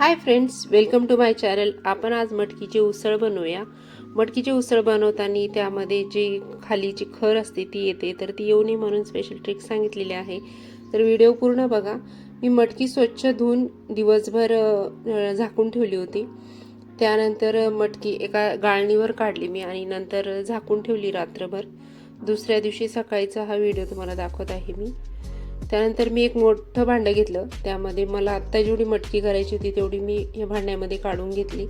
Hi friends welcome to my channel आपण आज मटकीची उसळ बनवूया. मटकीची उसळ बनवताना त्यामध्ये जी खाली जी खर असते ती येते. तर ती येऊ नये म्हणून स्पेशल ट्रिक सांगितलेली आहे. तर व्हिडिओ पूर्ण बघा. मी मटकी स्वच्छ धुवून दिवसभर झाकून ठेवली होती. त्यानंतर मटकी एका गाळणीवर काढली मी आणि नंतर झाकून ठेवली रात्रभर. दुसऱ्या दिवशी सकाळीचा हा व्हिडिओ तुम्हाला दाखवत आहे मी. त्यानंतर मी एक मोठं भांडं घेतलं. त्यामध्ये मला आत्ता जेवढी मटकी करायची होती तेवढी मी या भांड्यामध्ये काढून घेतली.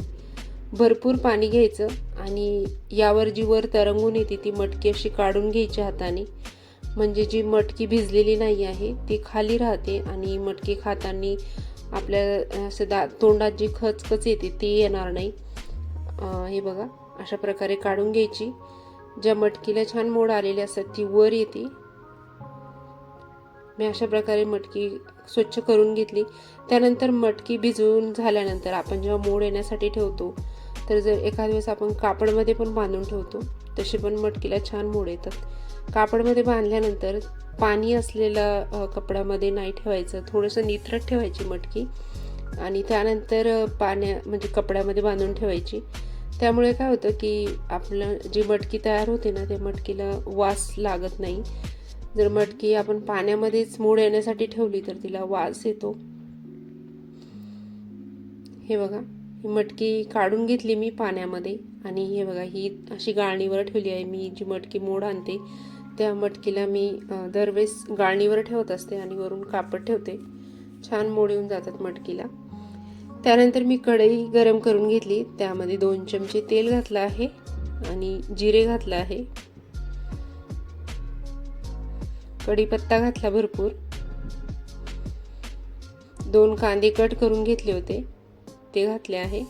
भरपूर पाणी घ्यायचं आणि यावर जी वर तरंगून येते ती मटकी अशी काढून घ्यायची हाताने. म्हणजे जी मटकी भिजलेली नाही आहे ती खाली राहते आणि मटकी खाताना आपल्या असं दा तोंडात जी खचखच येते ती येणार नाही. हे बघा अशा प्रकारे काढून घ्यायची. ज्या मटकीला छान मोड आलेली असतात ती वर येते. मी अशा प्रकारे मटकी स्वच्छ करून घेतली. त्यानंतर मटकी भिजवून झाल्यानंतर आपण जेव्हा मोड येण्यासाठी ठेवतो तर जर एखाद वेळेस आपण कापडमध्ये पण बांधून ठेवतो तसे पण मटकीला छान मोड येतात. कापडमध्ये बांधल्यानंतर पाणी असलेल्या कपड्यामध्ये नाही ठेवायचं. थोडंसं निथरट ठेवायची मटकी आणि त्यानंतर पाण्या म्हणजे कपड्यामध्ये बांधून ठेवायची. त्यामुळे काय होतं की आपलं जी मटकी तयार होते ना त्या मटकीला वास लागत नाही. जर मटकी आपण पाण्यामध्येच मूड येण्यासाठी ठेवली तर तिला वास येतो. हे बघा ही मटकी काढून घेतली मी पाण्यामध्ये आणि हे बघा ही अशी गाळणीवर ठेवली आहे. मी जी मटकी मोड आणते त्या मटकीला मी दरवेळेस गाळणीवर ठेवत असते आणि वरून कापड ठेवते. छान मोड येऊन जातात मटकीला. त्यानंतर मी कढई गरम करून घेतली. त्यामध्ये दोन चमचे तेल घातलं आहे आणि जिरे घातलं आहे. कढीपत्ता घातला भरपूर. दोन कांदे कट करून घेतले होते. ते घातले आहे.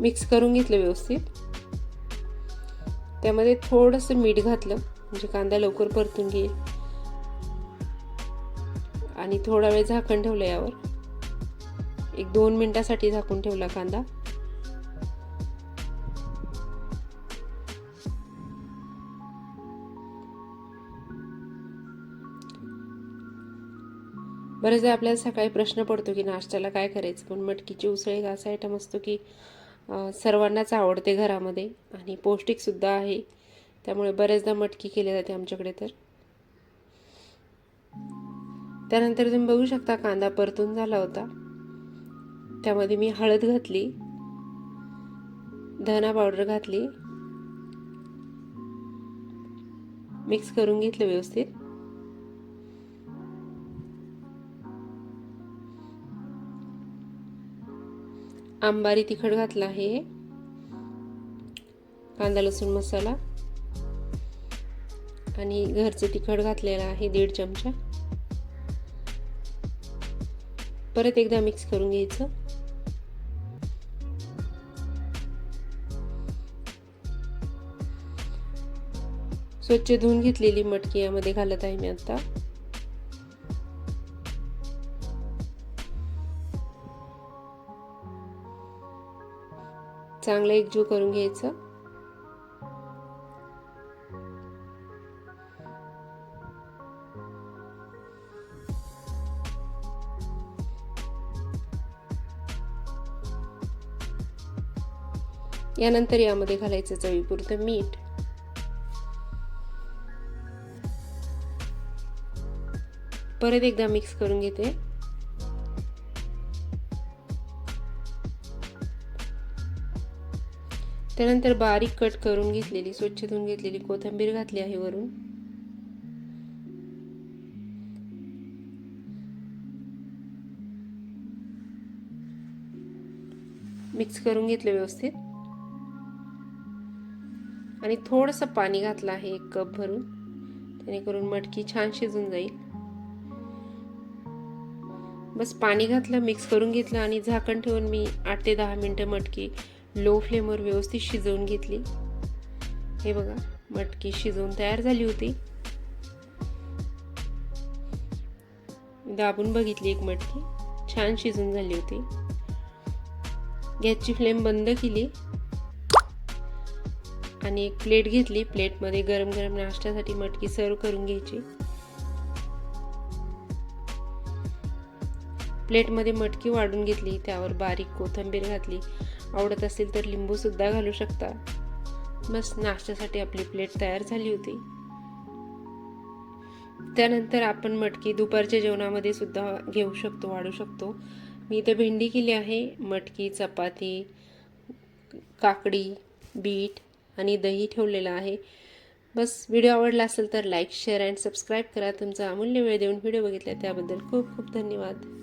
मिक्स करून घेतलं व्यवस्थित. त्यामध्ये थोडंसं मीठ घातलं म्हणजे कांदा लवकर परतून घेईल. आणि थोडा वेळ झाकण ठेवलं यावर. एक दोन मिनिटासाठी झाकून ठेवला कांदा. बरेचदा आपल्याला सकाळी प्रश्न पडतो की नाश्त्याला काय करायचं? पण मटकीची उसळ एक असा आयटम असतो की सर्वांनाच आवडते घरामध्ये आणि पौष्टिकसुद्धा आहे. त्यामुळे बरेचदा मटकी केली जाते आमच्याकडे तर. त्यानंतर तुम्ही बघू शकता कांदा परतून झाला होता. त्यामध्ये मी हळद घातली. धना पावडर घातली. मिक्स करून घेतलं व्यवस्थित. आंबारी तिखट घातला आहे. कांदा लसूण मसाला. आणि घरचं तिखट घातलेलं आहे दीड चमचा. परत एकदा मिक्स करून घ्यायचं. स्वच्छ धुवून घेतलेली मटकी यामध्ये घालत आहे मी आता. चांगलं एकजीव करून घ्यायचं. यानंतर यामध्ये घालायचं चवीपुरतं मीठ. परत एकदा मिक्स करून घेते. त्यानंतर बारीक कट करून घेतलेली स्वच्छ धुवून घेतलेली कोथिंबीर घातली आहे वरून. मिक्स करून घेतलं व्यवस्थित. आणि थोडंसं पाणी घातलं आहे एक कप भरून. जेणेकरून मटकी छान शिजून जाईल. बस पाणी घातलं मिक्स करून घेतलं आणि झाकण ठेवून मी आठ ते दहा मिनटं मटकी लो फ्लेमवर व्यवस्थित शिजवून घेतली. हे बघा मटकी शिजवून तयार झाली होती. दाबून बघितली एक मटकी छान शिजून झाली होती. गॅसची फ्लेम बंद केली. आणि एक प्लेट घेतली प्लेटमध्ये गरम गरम नाश्त्यासाठी मटकी सर्व करून घ्यायची. प्लेटमध्ये मटकी वाढून घेतली त्यावर बारीक कोथिंबीर घातली. आवडत असेल तर लिंबूसुद्धा घालू शकता. बस नाश्त्यासाठी आपली प्लेट तयार झाली होती. त्यानंतर आपण मटकी दुपारच्या जेवणामध्ये सुद्धा घेऊ शकतो वाढू शकतो. मी इथे भेंडी केली आहे मटकी चपाती काकडी बीट आणि दही ठेवलेलं आहे. बस व्हिडिओ आवडला असेल तर लाईक शेअर अँड सबस्क्राईब करा. तुमचा अमूल्य वेळ देऊन व्हिडिओ बघितला त्याबद्दल खूप खूप धन्यवाद.